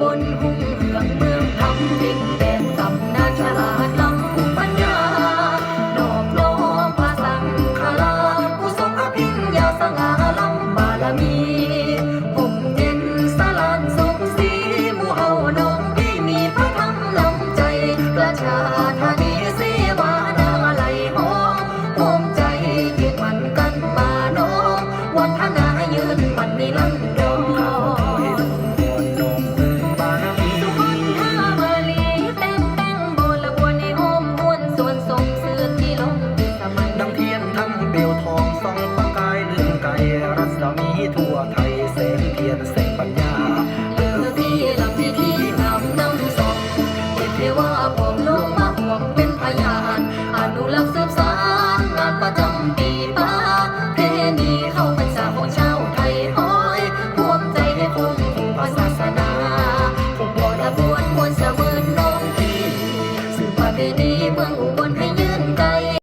บนหุ่งเหืองเมืองทำดินแดนตำนานฉลาดล้ำภูมิปัญญาดอกโลมพระสังฆราชผู้ทรงอภิญญาสง่าล้ำบารมีผมเย็นสลานสงสีมู่เฮาน้องพี่มีพระธรรมนำใจประชาธานีเสวานาไหลหอมภูมิใจยึดมันกันมาน้องวัฒนายืนมันนิรัน มีทั่วไทยแสงเทียนแสงปัญญาเลือพี่ลำที่ที่นำนำส่งเก็บเทว่าผมลงมาห่วงเป็นพยานอนุรักษ์สืบสานงานประจำปีป้าเพณีเข้าพรรษาของชาวไทยห้อยรวมใจให้คงคู่พระศาสนาผมบอระบวนมวลเสมือนน้องพี่สืบประเพณีเมืองอุบลให้ยืน